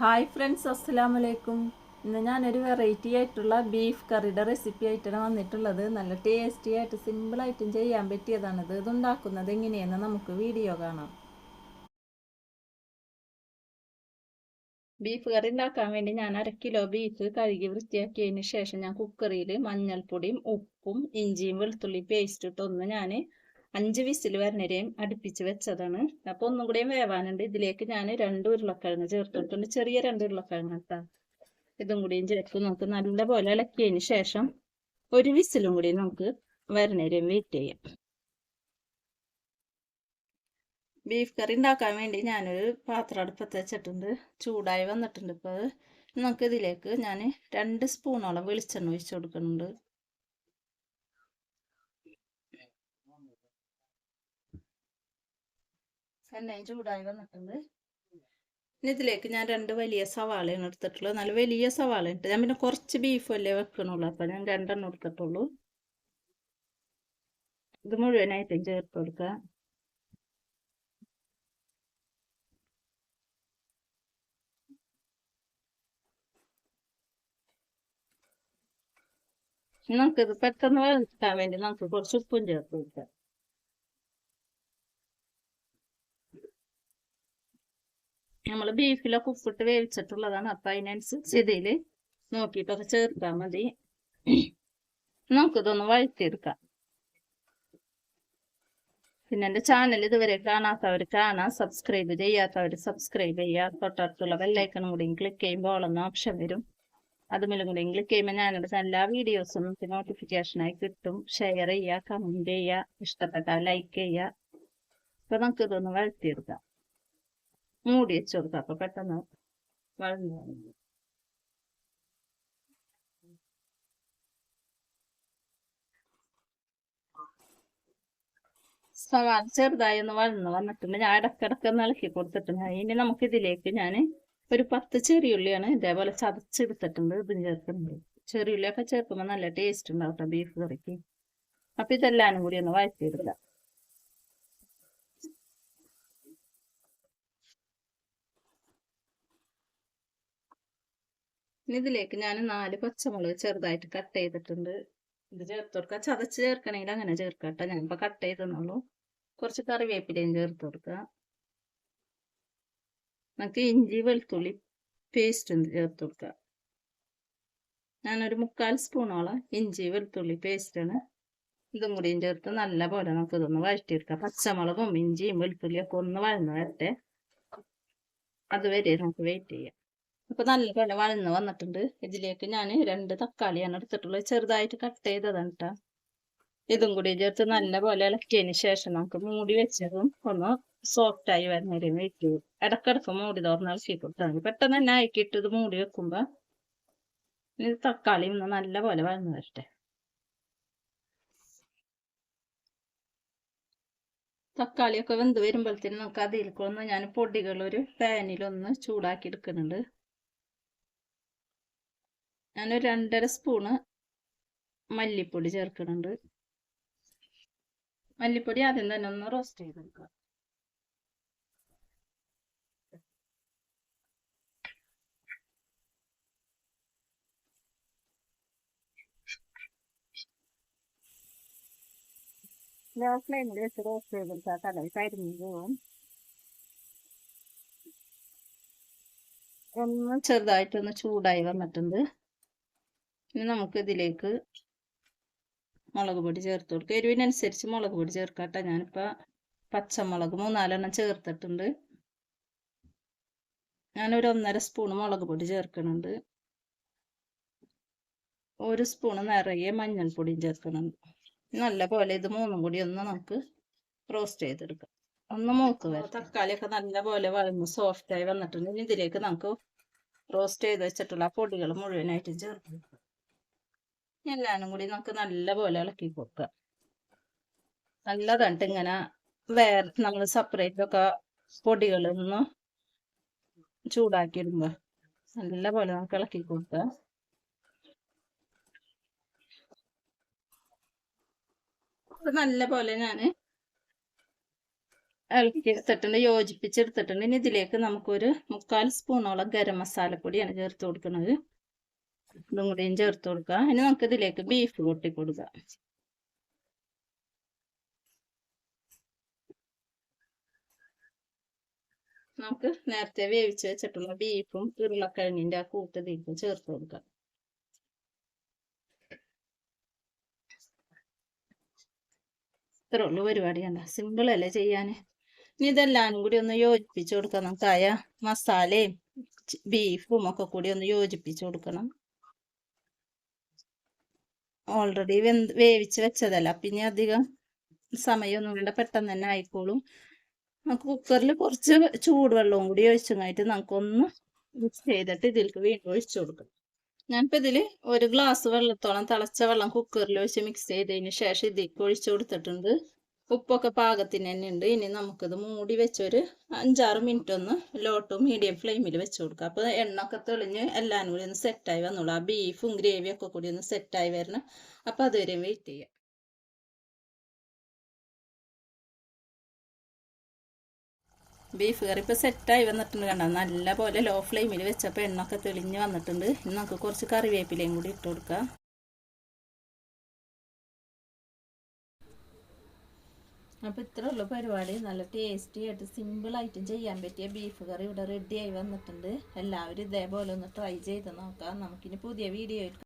Hi friends അസ്സലാമു അലൈക്കും ഇന്ന് ഞാനൊരു വെറൈറ്റി ആയിട്ടുള്ള ബീഫ് കറിയുടെ റെസിപ്പി ആയിട്ടാണ് വന്നിട്ടുള്ളത്. നല്ല ടേസ്റ്റി ആയിട്ട് സിമ്പിളായിട്ടും ചെയ്യാൻ പറ്റിയതാണിത് ഇതുണ്ടാക്കുന്നത് എങ്ങനെയെന്ന് നമുക്ക് വീഡിയോ കാണാം. ബീഫ് കറി ഉണ്ടാക്കാൻ വേണ്ടി ഞാൻ അര കിലോ ബീഫ് കഴുകി വൃത്തിയാക്കിയതിന് ശേഷം ഞാൻ കുക്കറിയിൽ മഞ്ഞൾപ്പൊടിയും ഉപ്പും ഇഞ്ചിയും വെളുത്തുള്ളി പേസ്റ്റ് ഇട്ടൊന്ന് ഞാൻ അഞ്ച് വിസിൽ വരണരെയും അടുപ്പിച്ച് വെച്ചതാണ്. അപ്പോൾ ഒന്നും കൂടെയും വേവാനുണ്ട്. ഇതിലേക്ക് ഞാൻ രണ്ട് ഉരുളക്കിഴങ്ങ് ചേർത്തിട്ടുണ്ട്. ചെറിയ രണ്ട് ഉരുളക്കിഴങ്ങ് കേട്ടോ. ഇതും കൂടിയും ചേർത്ത് നമുക്ക് നല്ലപോലെ ഇളക്കിയതിന് ശേഷം ഒരു വിസിലും കൂടി നമുക്ക് വരണരെയും വെയിറ്റ് ചെയ്യാം. ബീഫ് കറി ഉണ്ടാക്കാൻ വേണ്ടി ഞാനൊരു പാത്രം അടുപ്പത്ത് വെച്ചിട്ടുണ്ട്. ചൂടായി വന്നിട്ടുണ്ട് ഇപ്പോൾ നമുക്ക് ഇതിലേക്ക് ഞാൻ രണ്ട് സ്പൂണോളം വെളിച്ചെണ്ണ ഒഴിച്ചു കൊടുക്കുന്നുണ്ട്. എണ്ണയും ചൂടായി വന്നിട്ടുണ്ട്. ഇനി ഇതിലേക്ക് ഞാൻ രണ്ട് വലിയ സവാളയാണ് എടുത്തിട്ടുള്ളത്. നല്ല വലിയ സവാള ഉണ്ട് ഞാൻ പിന്നെ കുറച്ച് ബീഫ് അല്ലേ വെക്കണുള്ളൂ. അപ്പം ഞാൻ രണ്ടെണ്ണം എടുത്തിട്ടുള്ളൂ. ഇത് മുഴുവനായിട്ടും ചേർത്ത് കൊടുക്കുക. നമുക്കിത് പെട്ടെന്ന് വെക്കാൻ വേണ്ടി നമുക്ക് കുറച്ച് ഉപ്പും ചേർത്ത് കൊടുക്കാം. നമ്മൾ ബീഫിലൊക്കെ ഉപ്പിട്ട് വേവിച്ചിട്ടുള്ളതാണ്. അപ്പം അതിനനുസരിച്ച് ഇതിൽ നോക്കിയിട്ടൊക്കെ ചേർത്താൽ മതി. നമുക്കിതൊന്ന് വഴറ്റിയെടുക്കാം. പിന്നെ എന്റെ ചാനൽ ഇതുവരെ കാണാത്തവർ കാണാം. സബ്സ്ക്രൈബ് ചെയ്യാത്തവർ സബ്സ്ക്രൈബ് ചെയ്യുക. തൊട്ടടുത്തുള്ള ബെല്ലൈക്കണും കൂടി ക്ലിക്ക് ചെയ്യുമ്പോൾ ഓളെന്ന ഓപ്ഷൻ വരും. അതുമില്ലും കൂടി ക്ലിക്ക് ചെയ്യുമ്പോൾ ഞാനെടുത്ത എല്ലാ വീഡിയോസും നമുക്ക് നോട്ടിഫിക്കേഷനായി കിട്ടും. ഷെയർ ചെയ്യുക കമന്റ് ചെയ്യുക ഇഷ്ടപ്പെട്ടാൽ ലൈക്ക് ചെയ്യുക. അപ്പം നമുക്ക് ഇതൊന്ന് വഴറ്റിയെടുക്കാം. മൂടി വെച്ച് കൊടുക്കാം അപ്പൊ പെട്ടെന്ന് വഴന്നു സവാള ചെറുതായി ഒന്ന് വഴന്ന് വന്നിട്ടുണ്ട്. ഞാൻ ഇടക്കിടക്ക് ഒന്ന് ഇളക്കി കൊടുത്തിട്ടുണ്ട്. ഇനി നമുക്ക് ഇതിലേക്ക് ഞാൻ ഒരു പത്ത് ചെറിയുള്ളിയാണ് ഇതേപോലെ ചതച്ചെടുത്തിട്ടുണ്ട്. ഇതും ചേർക്കുന്നുണ്ട്. ചെറിയുള്ളിയൊക്കെ ചേർക്കുമ്പോൾ നല്ല ടേസ്റ്റ് ഉണ്ടാവും ബീഫ് കറിക്ക്. അപ്പൊ ഇതെല്ലാം കൂടി ഒന്ന് വഴറ്റിയെടുക്കാം. ഇതിലേക്ക് ഞാൻ നാല് പച്ചമുളക് ചെറുതായിട്ട് കട്ട് ചെയ്തിട്ടുണ്ട്. ഇത് ചേർത്ത് കൊടുക്കുക ചതച്ച് ചേർക്കണമെങ്കിൽ അങ്ങനെ ചേർക്കട്ടെ. ഞാനിപ്പോൾ കട്ട് ചെയ്തെന്നുള്ളൂ. കുറച്ച് കറിവേപ്പിലയും ചേർത്ത് കൊടുക്കുക നമുക്ക് ഇഞ്ചി വെളുത്തുള്ളി പേസ്റ്റ് ചേർത്ത് കൊടുക്കുക ഞാനൊരു മുക്കാൽ സ്പൂണോളം ഇഞ്ചി വെളുത്തുള്ളി പേസ്റ്റാണ് ഇതും കൂടിയും ചേർത്ത് നല്ല പോലെ നമുക്ക് ഇതൊന്ന് വഴറ്റിയെടുക്കാം. പച്ചമുളകും ഇഞ്ചിയും വെളുത്തുള്ളിയൊക്കെ ഒന്ന് വഴന്ന് വരട്ടെ. അതുവരെ നമുക്ക് വെയിറ്റ് ചെയ്യാം. അപ്പൊ നല്ലപോലെ വഴന്ന് വന്നിട്ടുണ്ട്. ഇതിലേക്ക് ഞാൻ രണ്ട് തക്കാളിയാണ് എടുത്തിട്ടുള്ളത് ചെറുതായിട്ട് കട്ട് ചെയ്തതാണ് കേട്ടോ ഇതും കൂടി ചേർത്ത് നല്ലപോലെ ഇളക്കിയതിന് ശേഷം നമുക്ക് മൂടി വെച്ചതും ഒന്ന് സോഫ്റ്റ് ആയി വരുന്നതിന് ചെയ്യും ഇടക്കിടക്ക് മൂടി തുറന്ന് ഇളക്കി മതി. പെട്ടെന്ന് തന്നെ ആക്കിയിട്ട് ഇത് മൂടി വെക്കുമ്പോ ഇത് തക്കാളി ഒന്ന് നല്ല പോലെ വഴന്ന് വരട്ടെ. തക്കാളിയൊക്കെ വെന്ത് വരുമ്പോഴത്തേനും നമുക്ക് അതിലേക്കൊന്ന് ഞാൻ പൊടികൾ ഒരു പാനിലൊന്ന് ചൂടാക്കി എടുക്കുന്നുണ്ട്. ഞാനൊരു രണ്ടര സ്പൂണ് മല്ലിപ്പൊടി ചേർക്കുന്നുണ്ട്. മല്ലിപ്പൊടി ആദ്യം തന്നെ ഒന്ന് റോസ്റ്റ് ചെയ്തെടുക്കുക ലോ ഫ്ലെയിമിൽ വെച്ച് റോസ്റ്റ് കടൽ കരിഞ്ഞു ഒന്ന് ചെറുതായിട്ടൊന്ന് ചൂടായി വന്നിട്ടുണ്ട്. ഇനി നമുക്ക് ഇതിലേക്ക് മുളക് പൊടി ചേർത്ത് കൊടുക്കുക എരിവിനനുസരിച്ച് മുളക് പൊടി ചേർക്കട്ടെ ഞാനിപ്പോൾ പച്ചമുളക് മൂന്നാലെണ്ണം ചേർത്തിട്ടുണ്ട്. ഞാനൊരു ഒന്നര സ്പൂൺ മുളക് പൊടി ചേർക്കുന്നുണ്ട് ഒരു സ്പൂണ് നിറയെ മഞ്ഞൾപ്പൊടിയും ചേർക്കുന്നുണ്ട് നല്ല പോലെ ഇത് മൂന്നും കൂടി ഒന്ന് നമുക്ക് റോസ്റ്റ് ചെയ്തെടുക്കാം. ഒന്ന് മൂക്ക് വരും തക്കാളിയൊക്കെ നല്ല പോലെ വളർന്ന് സോഫ്റ്റായി വന്നിട്ടുണ്ട്. ഇതിലേക്ക് നമുക്ക് റോസ്റ്റ് ചെയ്ത് വെച്ചിട്ടുള്ള പൊടികൾ മുഴുവനായിട്ട് ചേർത്ത് എല്ലാനും കൂടി നമുക്ക് നല്ല പോലെ ഇളക്കി കൊടുക്കുക. നല്ലതായിട്ട് ഇങ്ങനെ വേറെ നമ്മൾ സെപ്പറേറ്റ് ഒക്കെ പൊടികളൊന്ന് ചൂടാക്കി നല്ല പോലെ നമുക്ക് ഇളക്കി കൊടുക്കുക. നല്ല പോലെ ഞാൻ ഇളക്കി എടുത്തിട്ടുണ്ട് യോജിപ്പിച്ചെടുത്തിട്ടുണ്ട്. ഇനി ഇതിലേക്ക് നമുക്കൊരു മുക്കാൽ സ്പൂണോളം ഗരം മസാലപ്പൊടിയാണ് ചേർത്ത് കൊടുക്കുന്നത്. ഇതും കൂടിയും ചേർത്ത് കൊടുക്കുക. ഇനി നമുക്ക് ഇതിലേക്ക് ബീഫ് കൂട്ടി കൊടുക്കുക. നമുക്ക് നേരത്തെ വേവിച്ച് വെച്ചിട്ടുള്ള ബീഫും ഉരുളക്കിഴങ്ങിന്റെ ആ കൂട്ട് ഇതിലേക്ക് ചേർത്ത് കൊടുക്കാം ഇത്രേ ഉള്ളൂ പരിപാടി. കണ്ട സിമ്പിൾ അല്ലേ ചെയ്യാന്? ഇനി ഇതെല്ലാം കൂടി ഒന്ന് യോജിപ്പിച്ച് കൊടുക്കണം. നമുക്കായ മസാലയും ബീഫും ഒക്കെ കൂടി ഒന്ന് യോജിപ്പിച്ച് കൊടുക്കണം. ഓൾറെഡി വെന്ത് വേവിച്ച് വെച്ചതല്ല. പിന്നെ അധികം സമയമൊന്നും വേണ്ട പെട്ടെന്ന് തന്നെ ആയിക്കോളും. നമുക്ക് കുക്കറിൽ കുറച്ച് ചൂടുവെള്ളവും കൂടി ഒഴിച്ചങ്ങായിട്ട് നമുക്കൊന്ന് മിക്സ് ചെയ്തിട്ട് ഇതിലേക്ക് വീണ്ടും ഒഴിച്ചു കൊടുക്കണം. ഞാനിപ്പോൾ ഇതിൽ ഒരു ഗ്ലാസ് വെള്ളത്തോളം തിളച്ച വെള്ളം കുക്കറിൽ ഒഴിച്ച് മിക്സ് ചെയ്തതിന് ശേഷം ഇതിലേക്ക് ഒഴിച്ചു കൊടുത്തിട്ടുണ്ട്. ഉപ്പൊക്കെ പാകത്തിന് തന്നെ ഉണ്ട്. ഇനി നമുക്കിത് മൂടി വെച്ചൊരു അഞ്ചാറ് മിനിറ്റ് ഒന്ന് ലോ മീഡിയം ഫ്ലെയിമിൽ വെച്ച് കൊടുക്കുക അപ്പോൾ എണ്ണൊക്കെ തെളിഞ്ഞ് എല്ലാം കൂടി ഒന്ന് സെറ്റായി വന്നോളൂ. ആ ബീഫും ഗ്രേവിയും ഒക്കെ കൂടി ഒന്ന് സെറ്റായി വരണം. അപ്പോൾ അതുവരെ വെയിറ്റ് ചെയ്യാം. ബീഫ് കറി ഇപ്പോൾ സെറ്റായി വന്നിട്ടുണ്ട് കണ്ട? നല്ല പോലെ ലോ ഫ്ലെയിമിൽ വെച്ചപ്പോൾ എണ്ണൊക്കെ തെളിഞ്ഞ് വന്നിട്ടുണ്ട്. ഇനി നമുക്ക് കുറച്ച് കറിവേപ്പിലയും കൂടി ഇട്ട് കൊടുക്കാം. അപ്പോൾ ഇത്രേ ഉള്ളൂ പരിപാടി. നല്ല ടേസ്റ്റി ആയിട്ട് സിമ്പിളായിട്ടും ചെയ്യാൻ പറ്റിയ ബീഫ് കറി ഇവിടെ റെഡിയായി വന്നിട്ടുണ്ട്. എല്ലാവരും ഇതേപോലെ ഒന്ന് ട്രൈ ചെയ്ത് നോക്കാം. നമുക്കിനി പുതിയ വീഡിയോ